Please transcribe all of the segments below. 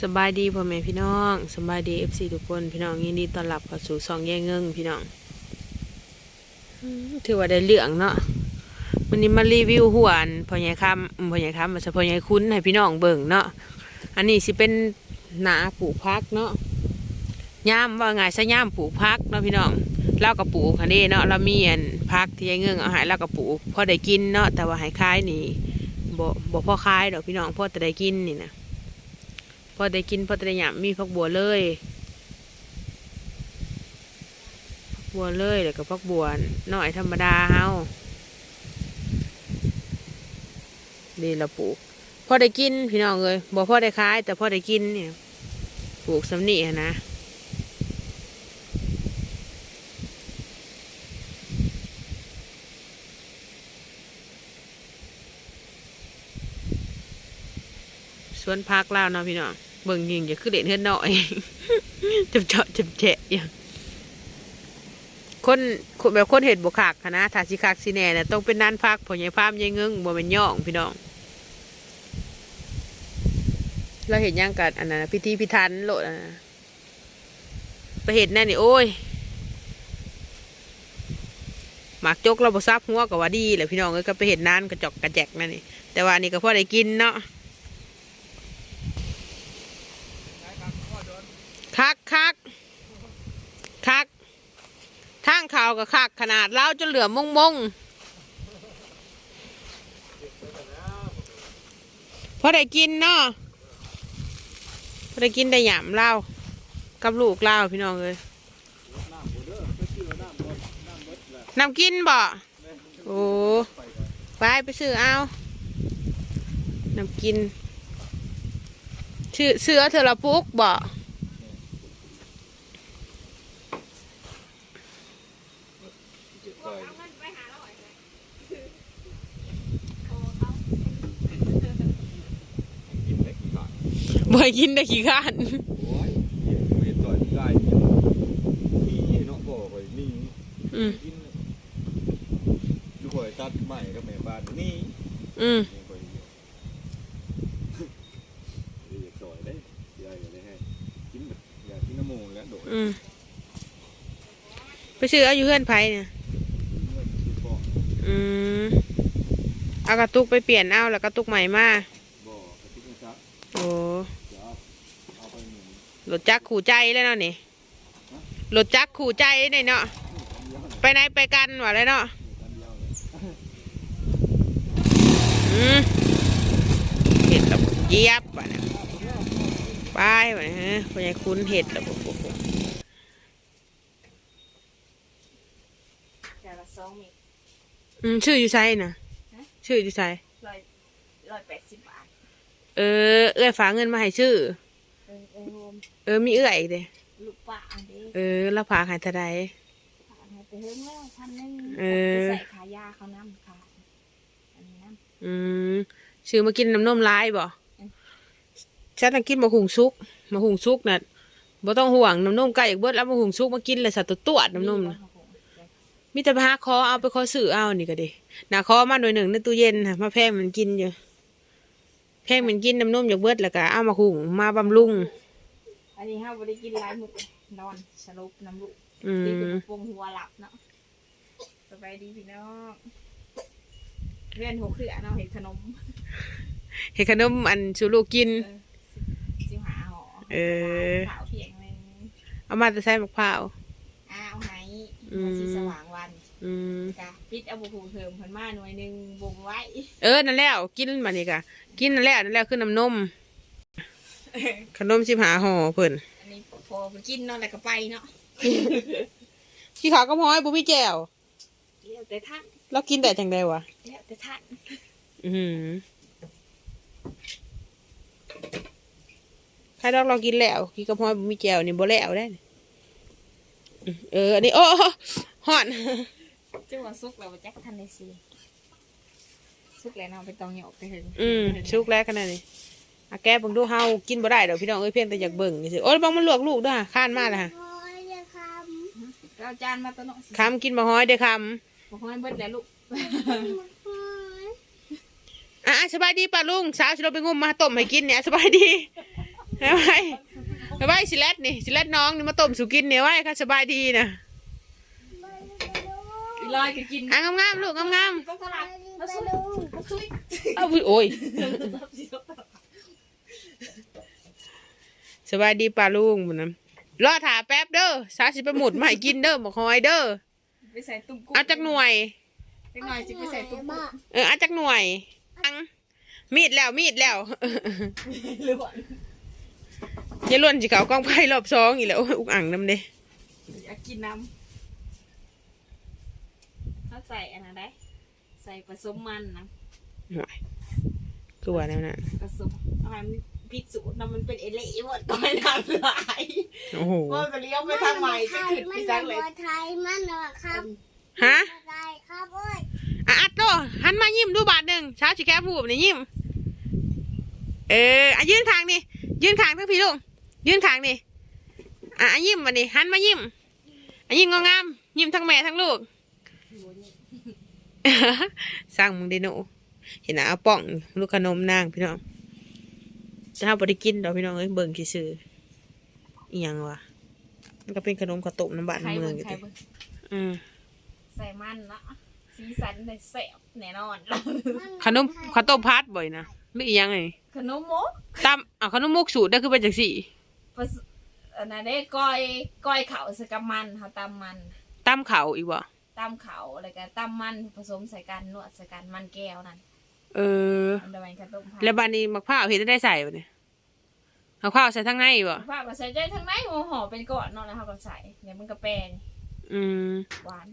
สบายดีพ่อแม่พี่น้องสบายดีเอฟซีทุกคนพี่น้องยินดีต้อนรับเข้าสู่ซองแย่เงิงพี่น้องถือว่าได้เรื่องเนาะวันนี้มารีวิวหวนพ่อใหญ่คำพ่อใหญ่คำมาสะพ่อใหญ่คุ้นให้พี่น้องเบิ่งเนาะอันนี้สิเป็นหนาปลูกพักเนาะย่ามว่าไงซะย่ามปลูกพักเนาะพี่น้องเรากับปลูกคันนี้เนาะเรามีอันพักที่ยายเงิงเอาหายเรากับปลูกพอได้กินเนาะแต่ว่าหายคล้ายนี่บ่บ่พอคล้ายดอกพี่น้องพอแต่ได้กินนี่นะ พอได้กินพอได้หยำมีผักบัวเลยผักบัวเลยแล้วก็ผักบัวหน่อยธรรมดาเฮาดีละปลูกพอได้กินพี่น้องเลยบ่พอได้ขาย แต่พ่อได้กินเนี่ยปลูกสำนีนะสวนพักแล้วเนาะพี่น้อง เบิ่งยิงอย่าคือเด่นเฮ็ดหน่อยจับเจาะจับแฉะอย่างคนคนแบบคนเห็ดบวขากนะถ้าสิคักสิแน่เนี่ยต้องเป็นนั่นพักผลใหญ่พามยายเงึ้งบ่เป็นย่องพี่น้อง เราเห็นยังกันอันนั้นพิธีพิธันโลดนะไปเห็นแน่นี่โอ้ยหมากจกเราบ่ซับหัวกับว่าดีแหละพี่น้องเอ้ยก็ไปเห็นนานกระจอกกระแจกนั่นนี่แต่ว่าอันนี่ก็พอได้กินเนาะ คักคักคักทางเขาก็คักขนาดเราจะเหลือมงมงพอได้กินเนาะพอได้กินได้หยามเล่ากับลูกเล่าพี่น้องเลยน้ำกินบ่โอ้ไปไปซื้อเอาน้ำกินชื่อเสือเธอละปุกบ่ บ่ให้กินได้ขี้ข้านโอ้ยไม่ต่อยได้มีเนาะบ่ค่อยมีอืมกินดูข่อยตัดใหม่กับแม่บ้านนี่อืมนี่ข่อยอยากต่อยได้ยายก็ได้ให้กินแบบอยากกินน้ำมูกแล้วโดดอืมไปซื้อเอาอยู่เพื่อนไผเนี่ยเมื่อกินบ่อืมเอากระตุกไปเปลี่ยนเอาแล้วกระตุกใหม่มาบ่กระตุกกระซักโอ้เดี๋ยวเอาไปหนึ่ง รถจักรขู่ใจแล้วเนาะนี่รถจักรขู่ใจเนี่ยเนาะไปไหนไปกันวะเลยเนาะอันเดียวเลยอืมเห็ดระบบเยียบวะเนี่ยไปวะเนี่ยฮะพยายคุ้นเห็ดระบบแต่ละสองมีอืมชื่ออยู่ไซนะฮะชื่ออยู่ไซร้อยร้อยแปดสิบบาทเออ เอื้อยฝากเงินมาให้ชื่อเออเออรวมเออมีเอื้อยอีกเด้ลูกป้าอันนี้เออแล้วฝากใหายเท่าใดผ่านให้ไปเฮิงแล้วพันหนึงเออไปใส่ขายาเขาน้ำขาดอันนี้น้อืมชื่อมากินน้ำนมลายบ่อืมฉันน่ะกินมาหุงซุกมาหุงซุกน่ะบ่ต้องห่วงน้ำนมไก่อีกเบิดแล้วมาหุงซุกมากินเลยสัตว์ตัวตวดำน้ำนมมีน่ะบ่ครับผมมีแต่ไปหาคอเอาไปคอซื้อเอานี่ก็ดีนาคอมาหน่วยหนึ่งในตู้เย็นค่ะมาแพงมันกินอยู่แพงมันกินน้ำนมจากเบิดแล้วก็เอามาหุงมาบำรุง อันนี้ห้าบริกินหลายมื้อนอนสรุปน้ำลูกอืตีเป็นมปงหัวหลับเนาะสบายดีพี่น้องเรียนหัวคือเนาะเห็ดขนมเห็ดขนมอันชูลูกกิน เออสิบหาห่อเออข่าวเที่ยงหนึงเอามาแต่ใส่มะพร้าว อ้าวไหอืมมาสิสว่างวันอืม กะปิดเอาบุคูเทิมเพิ่นมาหน่วยหนึ่งบ่งไว้ เออ นั่นแล้ว กินมานี่กะ กินนั่นแล้วนั่นแล้วคือน้ำนม ขนมชิมหาห่อเพิ่นอันนี้พอไปกินเนาะแล้วก็ไปเนาะขี้ขาวก็พอยบุพี่แก้วเลี้ยวแต่ท่านเรากินแต่จังใดวะเลี้ยวแต่ท่านอืมใครดอกเรากินแล้วกินกระเพาะบุมีแก้วนี่บ่แล้วได้นี่เออ อันนี้ โอ้หอนจังหวะสุกแล้วบ่จักทันได้สิสุกแล้วเนาะไปตองหยอกไปถึงอืมชุกแล้วขนาดนี้ อาแกเบิ่งดูเฮากินบ่ได้ดอกพี่น้องเอ้ยเพียงแต่อยากเบิ่งนี่สิโอ้ยบังมันลวกลูกเด้วยข้านมาแล้วฮะเราจานมาตัวเนาะคำกินบ่ฮ้อยเด้อคบ่ฮ้อยเบิดแล้วลูกำอะสบายดีป่ะลุงสาวสิเราไปงมมาต้มให้กินเนี่ยสบายดีเอาไว้เอาไว้สิเลตนี่สิเลตน้องนี่มาต้มสุกินเนี่ยไว้ค่ะสบายดีนะอีลอยก็กินอะงามๆลูกงามต้องตลาดมาซุยมาซุยๆเอาอุ๊ยโอ้ยสบายดีป้าลุงบุญนะรอถาแป๊บเด้อสาสิไปหมุดมาให้กินเด้อบอกคอยเด้อไปใส่ตุ้มกุ้งเอาจักหน่วยจักหน่อยจะไปใส่ตุ้มกุ้งเออเอาจักหน่วยอังมีดแล้วมีดแล้วหรือว่าอย่าล่นจิเขากองไพ่รอบสองอีกแล้วโอ้ยอุกอ่างน้ำเด้อยากกินน้ำถ้าใส่อันนั้นได้ใส่ผสมมันนะห่วยคือว่าแนวนั้นผสมเอาให้มัน พิษสูตรนะมันเป็นเอเล่หมดก้อยน้ำลายโอ้โหว่าจะเลี้ยวไปทางใหม่จะขึ้นไปซักเลยไทยมันเหรอครับฮะไทยครับโอ้ยอะอัดโตหันมายิ้มดูบาทหนึ่งเช้าชิแก้ผูบนี่ยิ้มเอออะยื่นทางนี่ยื่นทางทั้งพี่ลูกยื่นทางนี่อะอะยิ้มมานี่หันมายิ้มอะยิ้มงามๆยิ้มทั้งแม่ทั้งลูกสร้างมึงได้หนูเห็นนะเอาป่องลูกขนมนางพี่น้อง จะเอาไปได้กินดอกพี่น้องเอ้ยเบิ่งซื่อๆอีหยังวะมันก็เป็นขนมข้าวต้มน้ำบานใครเมืเบิ่องงอยู่ใครติเบิ่งอืมใส่มันเนาะสีสันในแสบแน่นอน ขนมข้าวต้มพัดบ่อยนะหรืออีหยังไงขนมมกตามอะขนมมุกสูตรได้คือเป็นจังสี่ผสอันนั้นได้ก้อยก้อยเขาใส่กับมันเขาตำมันตามเขาอีกบ่ตำเขาอะไรกันตำมันผสมใส่กันนวดใส่กันมันแก้วนั่น เออ มันจะเป็นขนมผัดแล้วบานนี้มักพร้าวเห็นได้ใส่บ่เนี่ยเอาข้าวใส่ทั้งในบ่ภาพก็ใส่ใจทั้งในหัวหอมเป็นก่อนเนาะแล้วเขาก็ใส่เดี๋ยวมันก็แปรนอืมหวาน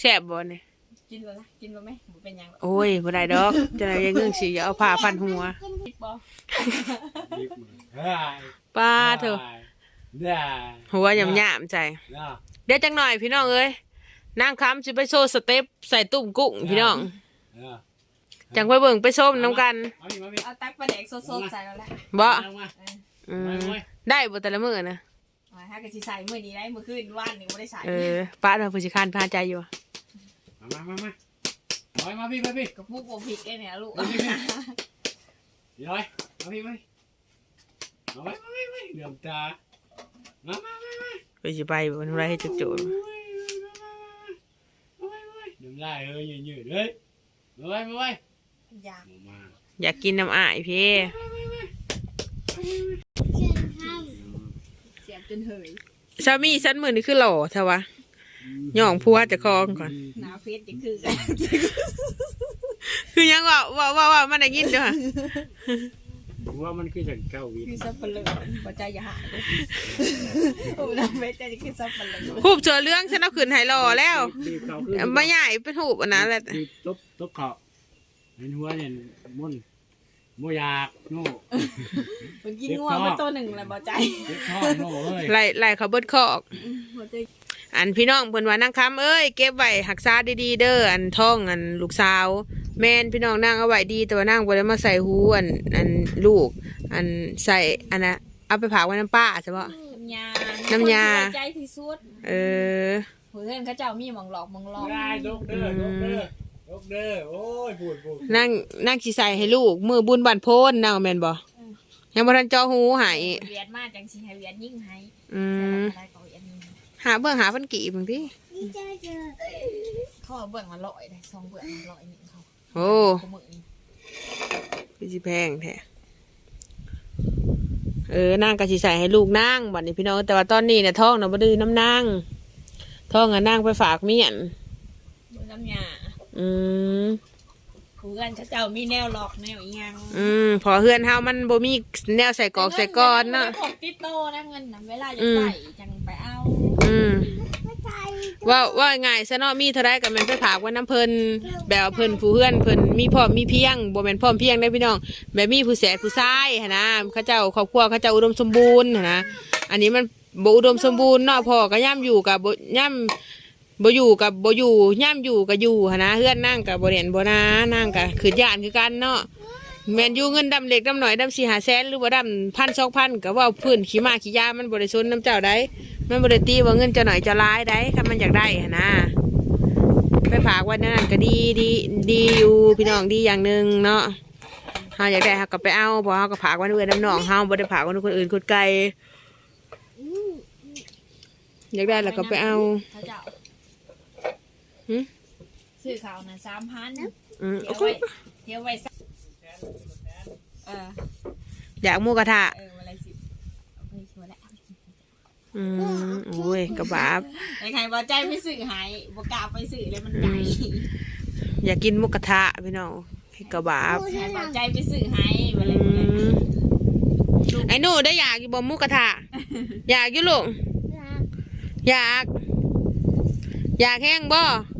แซ่บบ่เนี่ยกินแล้วนะกินแล้วไหมบ่เป็นหยังหรอกโอ้ยบ่ได้ดอกจะได้ยังเงื่งสิอย่าเอาผ้าพันหัวคิดบ่รีบมาเฮ้ยป้าเถอะได้หัวหยำๆใจ ได้เดี๋ยวจังหน่อยพี่น้องเอ้ยนางคำสิไปโชว์สเต็ปใส่ตุ่มกุ้งพี่น้องเออ จังไปเบิ่งไปส้มน้ำกันมาพี่มาพี่เอาตักปลาแดกสดๆใส่แล้วแหละบ่ลงมาอืมมามาได้บ่แต่ละมื้อนะมาถ้าก็สิใส่มื้อนี้ได้มื้อคืนว่านนี่บ่ได้ใส่เออป้าเราผู้สิคานพาใจอยู่มามามามามามาพี่มาพี่กับปุกบ่ผิดได้เนี่ยลูกเดี๋ยวไว้มาพี่มาพี่มาไว้มาไว้มาเหลื่อมตามามามามาผู้สิไปบ่ทำไรให้จุกจุกเดี๋ยวได้เฮ้ยยืดๆเฮ้ยมาไว้มาไว้ อยากมาอยากกินน้ำอ้ายพี่เชิญทเสียบจนเหยสามีฉันมื้อนี้คือหล่อเท่าวะย่องพัวเจะคองก่อน หน้าเฟซจะคือกันคือยังว่าว่าว่าว่ามันได้ยินด้วยว่ามันคือจากเก้าวิคือซับเปลือบ่ใจอย่าหายเลยโอ้หน้าเฟซจะคือซับเปลือหูบเจอเรื่องฉันเอาขืนไหหล่อแล้ว รีบเข้าขึ้นมาใหญ่เป็นหูบอันนั้นแหละรีบตบตบเขา เห็นหัวเนี่ยมุ่นโมอยากโน่เมื่อกี้ง่วงมาตัวหนึ่งแล้วบ่ใจเจ็บท้องโน่เฮ้ยไล่ไล่เขาเบิดคอก บ่ใจอันพี่น้องเพิ่นว่านั่งคำเอ้ยเก็บไว้หักษาดีๆเด้ออันท้องอันลูกสาว แม่นพี่น้องนั่งเอาไว้ดีแต่ว่านั่งบ่ได้มาใส่หูอันอันลูก อันใส่อันน่ะเอาไปผากไว้น้ำป้าใช่ปะ น้ำยาน้ำยา คนที่ไว้ใจที่สุดเออ เพื่อนเขาเจ้ามีหมองหลอกหมองหลอก ได้ลกเด้อลกเด้อ ลกเด้อโอ้ยพูดพูดนั่งนั่งสิใส่ให้ลูก มือบุญบันโพนนางแม่นบ่ยังบ่ทันเจอหูใหายเวียนมาจังสิให้เวียนยิ่งให้อืมอะไรก็เวียนยิ่งให้หาเบิ่งหาพันกี่บางทีำนี่เจอเจอเขาเอาเบื่อมาลอยได้สองเบื่อมาลอยหนึ่งเขาโอ้เขามือนี่พี่สิแพงแท้เออนางก็สิใส่ให้ลูกนางบัดนี้พี่น้องแต่ว่าตอนนี้เนี่ยท้องน่ะบ่ดื้อน้ำนางท้องอะนางไปฝากเมียนมือน้ำยา อืมเพื่อนเขาเจ้ามีแนวหลอกแนวอีหยังอืมพอเฮือนเฮามันบ่มีแนวใส่กรอกใส่ก้อนเนาะพกติดโตนะเงินนะเวลาจะอืมใส่จังไปเอาอืมไม่ใจว่าว่าง่ายซะเนาะมีเท่าไรก็แม่นไปฝากไว้น้ำเพิ่นแบบว่าเพิ่นผู้เฮือนเพิ่นมีพ่อมีเพียงบ่แม่นพ่อมเพียงได้อพี่น้องแบบมีผู้แสผู้ชายหันนะเขาเจ้าครอบครัวเขาเจ้าอุดมสมบูรณ์หั้นนะอันนี้มันบ่อุดมสมบูรณ์เนาะพ่อก็ย่ำอยู่กับบ่ย่ำ บ่อยู่กับบ่อยู่ย่ำอยู่กับอยู่หันนะเฮือนนั่งกับบ่เรียนบ่นานั่งกับคือญาติคือกันเนาะแมนอยู่เงินดำเล็กดำหน่อยดำสี่หาแสนหรือว่าดำพันสองพันก็เว่าพื้นขี้มาขี้ยามันบ่ได้สนน้ำเจ้าได้มันบริตีว่าเงินจะหน่อยจะร้ายได้ถ้ามันอยากได้หั้นนะไปฝากว้ในนั่นก็ดีดีดีอยู่พี่น้องดีอย่างหนึ่งเนาะเฮาอยากได้เฮาก็ไปเอาบ่เฮาก็ผากว้เอื้อนน้ำน้องเฮาบ่ได้ผากไว้คนอื่นคนไกลอยากได้แล้วก็ไปเอา หึ ซื้อข้าวน่ะสามพันอืมเดี๋ยวไว้เดี๋ยวไว้สักเอออยากหมูกระทะเออวันละสิบเอาไปชัวร์แล้วอืมโอ้ยกระบาบไอ้ใครบอกใจไม่สื่อหายบอกกล้าไปสื่อเลยมันไก่อยากกินหมูกระทะพี่น้องเฮ็ดกระบาบใครบอกใจไปสื่อหายวันอืละวันละมไอ้หนูได้อยากอยู่บ่หมูกระทะอยากอยู่ลูกรักอยาก อยากแห้งบ่นี่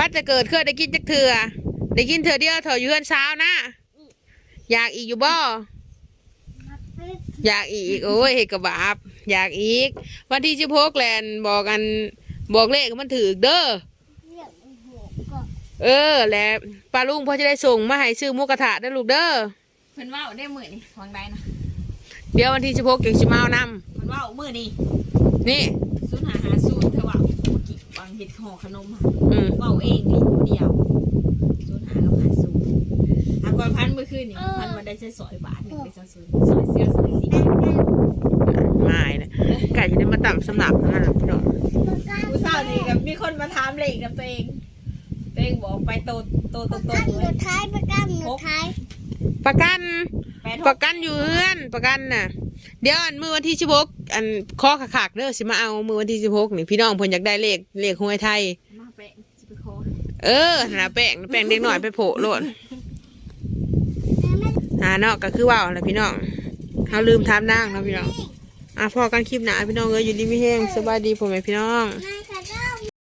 พัดจะเกิดเคยได้กินจักเถื่อได้กินเถื่อเดียวเถอะอยู่เฮือนเช้านะอยากอีกอยู่บ่รักพี่อยากอีกโอ้ยเฮ็ดกระบาบอยากอีก วันที่สิบหกแลนบอกกันบอกเลขมันถือเด้อเรียกหัวก่อนเออ แล้วป้าลุงพอจะได้ส่งมาให้ซื้อหมูกระทะได้อลูกเด้อเพิ่นว่าได้มือนี่วางได้นะเดี๋ยววันที่สิบหกจังสิมาเอานเพิ่นว่ามือนี่ำนี่ เห็ดห่อขนมค่ะอืมเว่าเองนี่เดียวศูนย์หากับหาศูนย์หากวันพันเมื่อคืนนี่พันมาได้ใช้สอยบาทหนึ่งไปซะศูนย์สอยเสี้ยวสอยสีไม่นะไก่จะได้มาต่ำสำหรับนั่นแหละพี่น้องผู้สาวนี่กับมีคนมาถามเลขกับตัวเองตัวเองบอกไปโตโตตประรกังนๆหเลนูยท้ายประกันหนูท้ายประกันแปดหประกกันอยู่เฮือนประกันน่ะ เดี๋ยวอันมือวันที่สิบหกอันข้อขากๆเด้อสิมาเอามือวันที่สิบหกนี่พี่น้องเพิ่นอยากได้เลขเลขหวยไทย มาแปะจะไปขอเออหนาแป้งแป้งเด็กหน่อยไปโผล่โลดแม่ไม่อ่าเนาะก็คือว่าวแหละพี่น้องเฮาลืมถามนางเนาะพี่น้องอะพอกันคลิปหนาพี่น้องเอ้ยอยู่ดีมีแห้งสบายดีพ่อแม่พี่น้องไม่